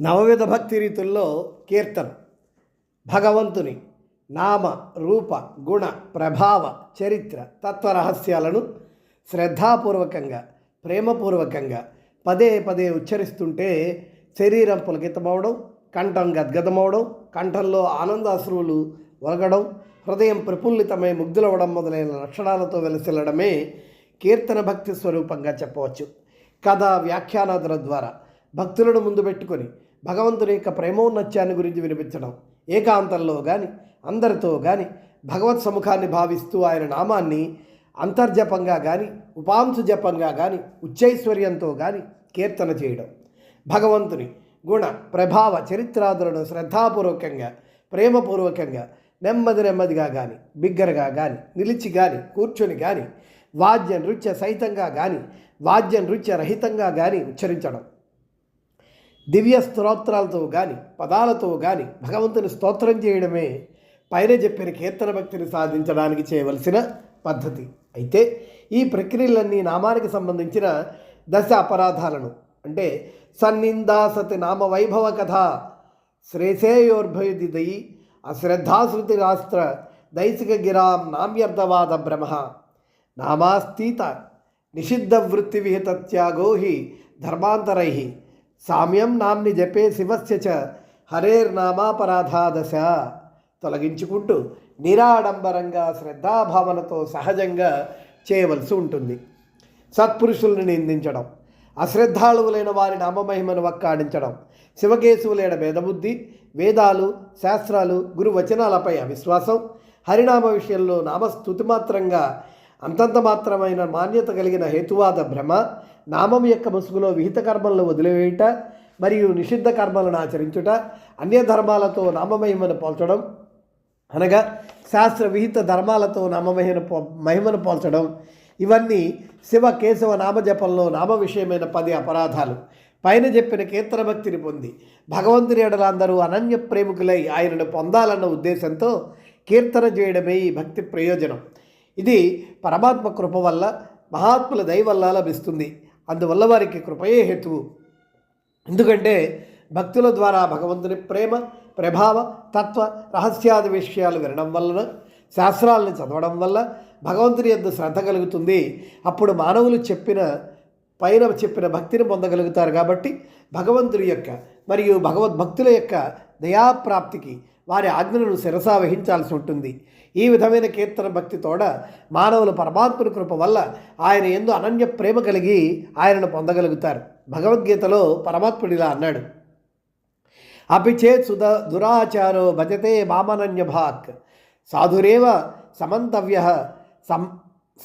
నవవిధ భక్తి రీతుల్లో కీర్తన భగవంతుని నామ రూప గుణ ప్రభావ చరిత్ర తత్వ రహస్యాలను శ్రద్ధాపూర్వకంగా ప్రేమపూర్వకంగా పదే పదే ఉచ్చరిస్తుంటే శరీరం పులకితమవడం కంఠం గద్గదమవడం కంఠంలో ఆనందాశ్రువులు ఒలగడం హృదయం ప్రఫుల్లితమై ముగ్ధులవడం మొదలైన లక్షణాలతో వెలసిల్లడమే కీర్తన భక్తి స్వరూపంగా చెప్పవచ్చు. కథ వ్యాఖ్యానాదుల ద్వారా భక్తులను ముందు పెట్టుకొని భగవంతుని యొక్క ప్రేమోన్నత్యాన్ని గురించి వినిపించడం ఏకాంతంలో కానీ అందరితో కానీ భగవత్ సముఖాన్ని భావిస్తూ ఆయన నామాన్ని అంతర్జపంగా కానీ ఉపాంశు జపంగా కానీ ఉచ్చైశ్వర్యంతో కానీ కీర్తన చేయడం. భగవంతుని గుణ ప్రభావ చరిత్రాదులను శ్రద్ధాపూర్వకంగా ప్రేమపూర్వకంగా నెమ్మది నెమ్మదిగా కానీ బిగ్గరగా కానీ నిలిచి కానీ కూర్చొని కానీ వాద్య నృత్య సహితంగా కానీ వాద్య నృత్య రహితంగా కానీ ఉచ్చరించడం. దివ్య స్తోత్రాలతో కానీ పదాలతో కానీ భగవంతుని స్తోత్రం చేయడమే పైన చెప్పిన కీర్తన భక్తిని సాధించడానికి చేయవలసిన పద్ధతి. అయితే ఈ ప్రక్రియలన్నీ నామానికి సంబంధించిన దశ అపరాధాలను అంటే సన్నిందాసతి నామ వైభవ కథ శ్రేషేయోర్భయుదిదై అశ్రద్ధాశ్రుతి రాష్ట్ర దైసిక గిరాం నామ్యర్థవాద భ్రమ నామాస్తీత నిషిద్ధ వృత్తి విహిత త్యాగో హి ధర్మాంతరై సామ్యం నామ్ని జపే శివస్య చ హరేర్నామాపరాధాదశ తొలగించుకుంటూ నిరాడంబరంగా శ్రద్ధాభావనతో సహజంగా చేయవలసి ఉంటుంది. సత్పురుషుల్ని నిందించడం అశ్రద్ధాళువులైన వారి నామమహిమను వక్కాడించడం శివకేశవులైన వేదబుద్ధి వేదాలు శాస్త్రాలు గురువచనాలపై అవిశ్వాసం హరినామ విషయంలో నామస్తుతిమాత్రంగా అంతంత మాత్రమైన మాన్యత కలిగిన హేతువాద భ్రమ నామం యొక్క ముసుగులో విహిత కర్మలను వదిలివేయుట మరియు నిషిద్ధ కర్మలను ఆచరించుట అన్య ధర్మాలతో నామమహిమను పోల్చడం అనగా శాస్త్ర విహిత ధర్మాలతో నామమహిమను పో మహిమను పోల్చడం ఇవన్నీ శివ కేశవ నామజపంలో నామ విషయమైన పది అపరాధాలు. పైన చెప్పిన కీర్తనభక్తిని పొంది భగవంతుని ఎడలందరూ అనన్య ప్రేమికులై ఆయనను పొందాలన్న ఉద్దేశంతో కీర్తన చేయడమే ఈ భక్తి ప్రయోజనం. ఇది పరమాత్మ కృప వల్ల మహాత్ముల దయ వల్ల లభిస్తుంది. అందువల్ల వారికి కృపయే హేతువు. ఎందుకంటే భక్తుల ద్వారా భగవంతుని ప్రేమ ప్రభావ తత్వ రహస్యాది విషయాలు వినడం వలన శాస్త్రాలను చదవడం వల్ల భగవంతుని యొక్క శ్రద్ధ కలుగుతుంది. అప్పుడు మానవులు చెప్పిన పైన చెప్పిన భక్తిని పొందగలుగుతారు కాబట్టి భగవంతుని యొక్క మరియు భగవద్భక్తుల యొక్క దయాప్రాప్తికి వారి ఆజ్ఞలను శిరసా వహించాల్సి ఉంటుంది. ఈ విధమైన కీర్తన భక్తి తోడ మానవులు పరమాత్మని కృప వల్ల ఆయన ఎందు అనన్య ప్రేమ కలిగి ఆయనను పొందగలుగుతారు. భగవద్గీతలో పరమాత్ముడిలా అన్నాడు. అపి చేత్ సుధ దురాచారో భజతే మామనన్య భాక్. సాధురేవ సమంతవ్య సం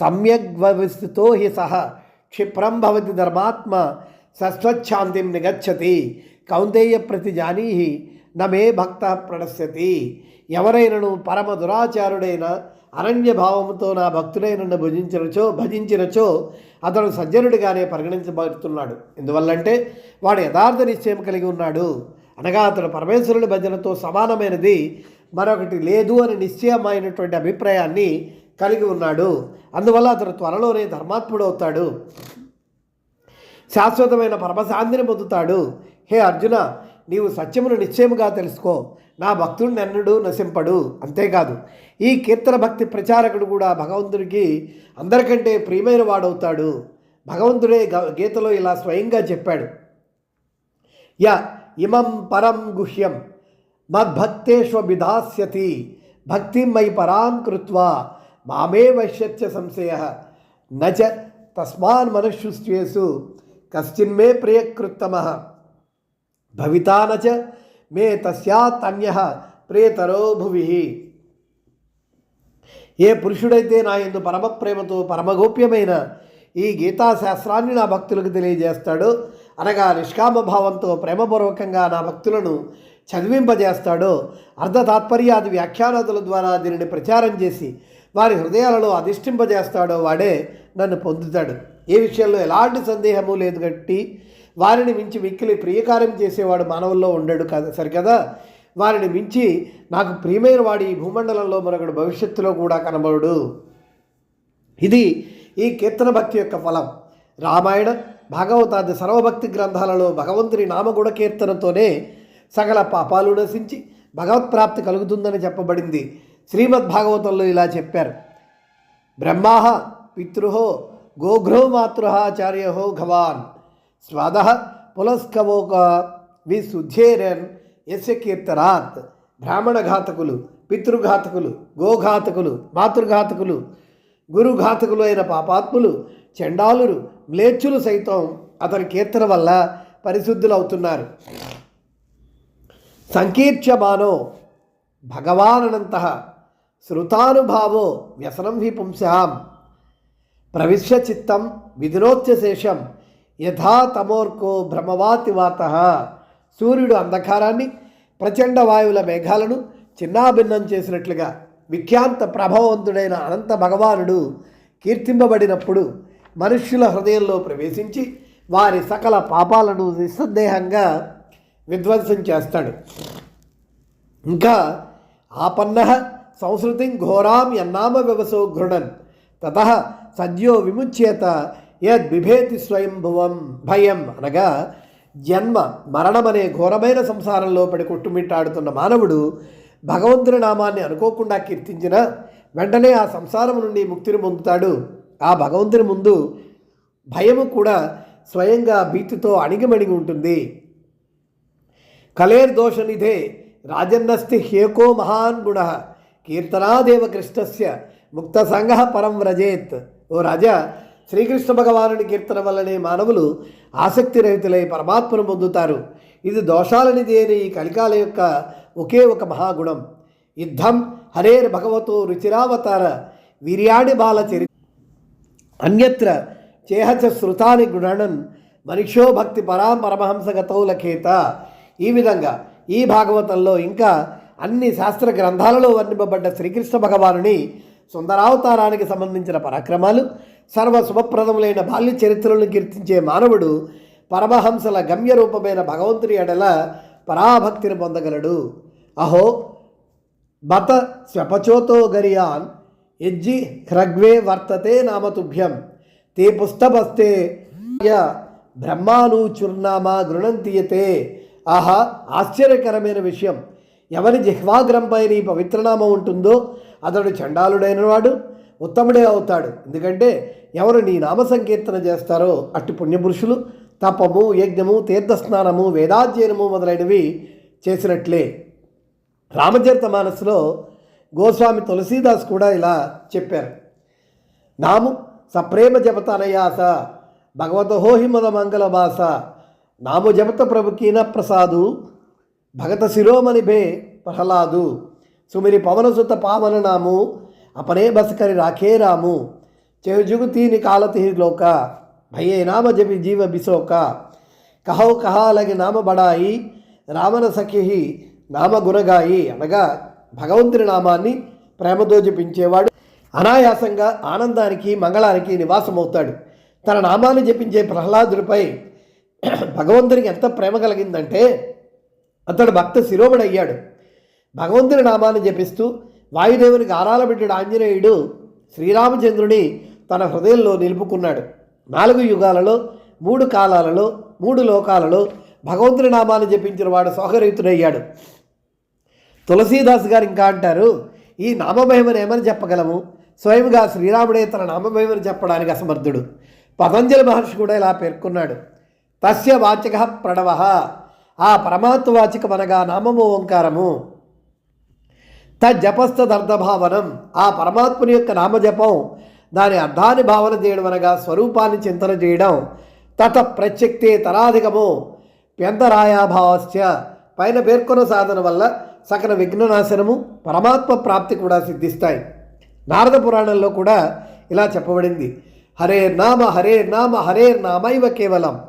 సమ్యగ్వస్థితో హి సహ. క్షిప్రం భవతి ధర్మాత్మ సస్వచ్ఛాంతిం నిగచ్చతి. కౌంతేయ ప్రతిజానీహి నమే భక్త ప్రణశ్యతి. ఎవరైనను పరమ దురాచారుడైన అనన్య భావముతో నా భక్తుడై నన్ను భజించినచో భజించినచో అతను సజ్జనుడిగానే పరిగణించబడుతున్నాడు. ఎందువల్లంటే వాడు యథార్థ నిశ్చయం కలిగి ఉన్నాడు. అనగా అతడు పరమేశ్వరుడి భజనతో సమానమైనది మరొకటి లేదు అని నిశ్చయమైనటువంటి అభిప్రాయాన్ని కలిగి ఉన్నాడు. అందువల్ల అతడు త్వరలోనే ధర్మాత్ముడు అవుతాడు. శాశ్వతమైన పరమశాంతిని పొందుతాడు. హే అర్జున నీవు సత్యమును నిశ్చయముగా తెలుసుకో. నా భక్తుడు ఎన్నడూ నశింపడు. అంతేకాదు ఈ కీర్తన భక్తి ప్రచారకుడు కూడా భగవంతుడికి అందరికంటే ప్రియమైన వాడవుతాడు. భగవంతుడే గ- గీతలో ఇలా స్వయంగా చెప్పాడు. య ఇమం పరం గుహ్యం మద్భక్తేష్విధాస్యతి భక్తిం మై పరాం కృత్వా మామే వైశ్యత్య సంశయ. నచ తస్మాన్ మనుష్యుస్వేసు కశ్చిన్మే ప్రియకృత్తమ. భవితానచ మే తస్యాత్ ప్రేతరో భువి. ఏ పురుషుడైతే నా యందు పరమ ప్రేమతో పరమగోప్యమైన ఈ గీతా శాస్త్రాన్ని నా భక్తులకు తెలియజేస్తాడో అనగా నిష్కామ భావంతో ప్రేమపూర్వకంగా నా భక్తులను చదివింపజేస్తాడో అర్ధ తాత్పర్యాది వ్యాఖ్యానాదుల ద్వారా దీనిని ప్రచారం చేసి వారి హృదయాలలో అధిష్ఠింపజేస్తాడో వాడే నన్ను పొందుతాడు. ఏ విషయంలో ఎలాంటి సందేహము లేదు గట్టి. వారిని మించి మిక్కిలి ప్రియకార్యం చేసేవాడు మానవుల్లో ఉండడు కదా సరికదా వారిని మించి నాకు ప్రియమైన వాడి ఈ భూమండలంలో మరొకడు భవిష్యత్తులో కూడా కనబడు ఇది ఈ కీర్తన భక్తి యొక్క ఫలం. రామాయణ భాగవతాది సర్వభక్తి గ్రంథాలలో భగవంతుని నామగుణ కీర్తనతోనే సకల పాపాలు నశించి భగవత్ప్రాప్తి కలుగుతుందని చెప్పబడింది. శ్రీమద్ భాగవతంలో ఇలా చెప్పారు. బ్రహ్మాహ పితృహో గోఘ్రో మాతృహాచార్యహో భవాన్. స్వాద పులస్కవోక విశుద్ధేరన్ యస్య కీర్తనాత్. బ్రాహ్మణ ఘాతకులు పితృఘాతకులు గోఘాతకులు మాతృఘాతకులు గురుఘాతకులు అయిన పాపాత్ములు చండాలురు మ్లేచ్చులు సైతం అతని కీర్తన వల్ల పరిశుద్ధులవుతున్నారు. సంకీర్చమానో భగవానంత శృతానుభావో వ్యసనం హి పుంసాం ప్రవిశ్య చిత్తం విధినోత్యశేషం యథా తమోర్కో భ్రమవాతి వాత సూర్యుడు అంధకారాన్ని ప్రచండ వాయువుల మేఘాలను చిన్నాభిన్నం చేసినట్లుగా విఖ్యాంత ప్రభావవంతుడైన అనంత భగవానుడు కీర్తింపబడినప్పుడు మనుష్యుల హృదయంలో ప్రవేశించి వారి సకల పాపాలను నిస్సందేహంగా విధ్వంసం చేస్తాడు. ఇంకా ఆపన్న సంస్కృతిం ఘోరాం యన్నామ వ్యవసో ఘృణన్ తత సద్యో విముచ్యేత యద్ బిభేతి స్వయంభువం భయం అనగా జన్మ మరణమనే ఘోరమైన సంసారంలో పడి కొట్టుమిట్టాడుతున్న మానవుడు భగవంతుని నామాన్ని అనుకోకుండా కీర్తించిన వెంటనే ఆ సంసారం నుండి ముక్తిని పొందుతాడు. ఆ భగవంతుని ముందు భయము కూడా స్వయంగా భీతితో అణిగిమణిగి ఉంటుంది. కలేర్ దోష నిధే రాజన్నస్తి హ్యేకో మహాన్ గుణ కీర్తనాదేవ కృష్ణస్య ముక్త సంగ పరం వ్రజేత్. ఓ రాజా శ్రీకృష్ణ భగవానుని కీర్తన వల్లనే మానవులు ఆసక్తి రహితులై పరమాత్మను పొందుతారు. ఇది దోషాలని దేని ఈ కలికాల యొక్క ఒకే ఒక మహాగుణం. యుద్ధం హరేర్ భగవతో రుచిరావతార వీర్యాణి బాల చరి అన్యత్ర చేహచ శృతాని గుణనన్ మనిషో భక్తి పరాం పరమహంసగతో లఖేత. ఈ విధంగా ఈ భాగవతంలో ఇంకా అన్ని శాస్త్ర గ్రంథాలలో వర్ణింపబడ్డ శ్రీకృష్ణ భగవానుని సుందరావతారానికి సంబంధించిన పరాక్రమాలు సర్వ శుభప్రదములైన బాల్య చరిత్రలను కీర్తించే మానవుడు పరమహంసల గమ్య రూపమైన భగవంతుని ఎడల పరాభక్తిని పొందగలడు. అహో బత స్వపచోతో గరియాన్ యజ్జి హ్రగ్వే వర్తతే నామతుభ్యం తే పుస్తపస్తే బ్రహ్మానుచుర్నామా గృణంతీయతే. ఆహా ఆశ్చర్యకరమైన విషయం. ఎవరి జిహ్వాగ్రంపై నీ పవిత్రనామం ఉంటుందో అతడు చండాలుడైనవాడు ఉత్తముడే అవుతాడు. ఎందుకంటే ఎవరు నీ నామ సంకీర్తన చేస్తారో అట్టి పుణ్యపురుషులు తపము యజ్ఞము తీర్థస్నానము వేదాధ్యయనము మొదలైనవి చేసినట్లే. రామచరిత మానసులో గోస్వామి తులసీదాస్ కూడా ఇలా చెప్పారు. నాము సప్రేమ జపతనయాస భగవత భగవతోహి మద మంగళ భాస నాము జపత ప్రభుకీన ప్రసాదు భగత శిరోమణి భే ప్రహ్లాదు సుమిరి పవనసుత పావన నాము అపనే బసకరి రాఖే రాము. చెవుజుగుతీని కాలతి లోక. భయే నామ జపి జీవ బిసోక కహౌ కహాలగి నామ బడాయి. రామన సఖి నామ గుణగాయి అనగా భగవంతుని నామాన్ని ప్రేమతో జపించేవాడు. అనాయాసంగా ఆనందానికి మంగళానికి నివాసమవుతాడు. తన నామాన్ని జపించే ప్రహ్లాదుడిపై భగవంతునికి ఎంత ప్రేమ కలిగిందంటే అతడు భక్త శిరోమణి అయ్యాడు. భగవంతుని నామాన్ని జపిస్తూ వాయుదేవునికి ఆరాల ఆంజనేయుడు శ్రీరామచంద్రుని తన హృదయంలో నిలుపుకున్నాడు. నాలుగు యుగాలలో మూడు కాలాలలో మూడు లోకాలలో భగవంతుని నామాన్ని జపించిన వాడు సోహరయుతుడయ్యాడు తులసీదాస్ గారు ఇంకా అంటారు ఈ నామమహిమను ఏమని చెప్పగలము? స్వయంగా శ్రీరాముడే తన నామమహిమను చెప్పడానికి అసమర్థుడు. పతంజలి మహర్షి కూడా ఇలా పేర్కొన్నాడు తస్య వాచక ప్రణవ ఆ పరమాత్మ వాచకం నామము ఓంకారము. తజ్జపస్తదర్థభావనం ఆ పరమాత్ముని యొక్క నామజపం దాని అర్థాన్ని భావన చేయడం అనగా స్వరూపాన్ని చింతన చేయడం. తత ప్రత్యక్తే తరాధికము పెందరాయాభావస్య పైన పేర్కొన్న సాధన వల్ల సకల విఘ్ననాశనము పరమాత్మ ప్రాప్తి కూడా సిద్ధిస్తాయి. నారద పురాణంలో కూడా ఇలా చెప్పబడింది. హరే నామ హరే నామ హరే నామైవ కేవలం.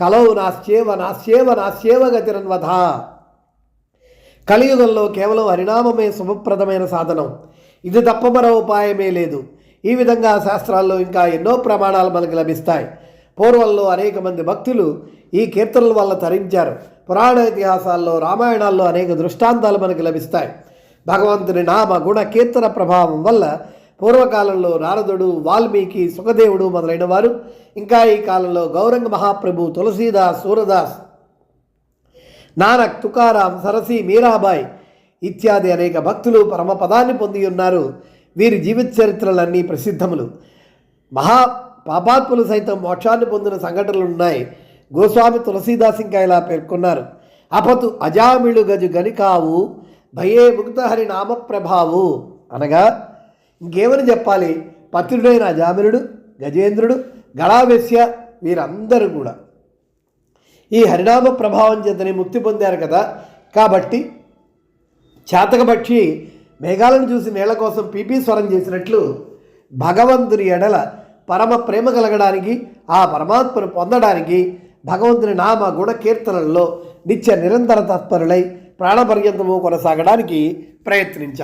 కలౌ నాస్యేవ నాశ్యేవ నాస్యేవ గతిరన్వధ. కలియుగంలో కేవలం హరినామమే శుభప్రదమైన సాధనం. ఇది తప్ప మరో ఉపాయమే లేదు. ఈ విధంగా శాస్త్రాల్లో ఇంకా ఎన్నో ప్రమాణాలు మనకు లభిస్తాయి. పూర్వంలో అనేక మంది భక్తులు ఈ కీర్తనల వల్ల తరించారు. పురాణ ఇతిహాసాల్లో రామాయణాల్లో అనేక దృష్టాంతాలు మనకు లభిస్తాయి. భగవంతుని నామ గుణ కీర్తన ప్రభావం వల్ల పూర్వకాలంలో నారదుడు వాల్మీకి సుఖదేవుడు మొదలైన వారు ఇంకా ఈ కాలంలో గౌరంగ మహాప్రభు తులసీదాస్ సూరదాస్ నానక్ తుకారాం సరసి మీరాబాయ్ ఇత్యాది అనేక భక్తులు పరమపదాన్ని పొంది ఉన్నారు. వీరి జీవిత చరిత్రలన్నీ ప్రసిద్ధములు. మహా పాపాత్ములు సైతం మోక్షాన్ని పొందిన సంఘటనలు ఉన్నాయి. గోస్వామి తులసీదాస్ ఇంకా ఇలా పేర్కొన్నారు. అపతు అజామిళు గజు గనికావు భయే ముక్తహరి నామప్రభావు అనగా ఇంకేమని చెప్పాలి? పత్రుడైన అజామినుడు గజేంద్రుడు గళావేశ్య వీరందరూ కూడా. ఈ హరినామ ప్రభావం చేతనే ముక్తి పొందారు కదా. కాబట్టి చాతకపక్షి మేఘాలను చూసి నేల కోసం పీపీ స్వరం చేసినట్లు భగవంతుని ఎడల పరమ ప్రేమ కలగడానికి ఆ పరమాత్మను పొందడానికి భగవంతుని నామ గుణ కీర్తనల్లో నిత్య నిరంతర తత్పరులై ప్రాణపర్యంతము కొనసాగడానికి ప్రయత్నించారు.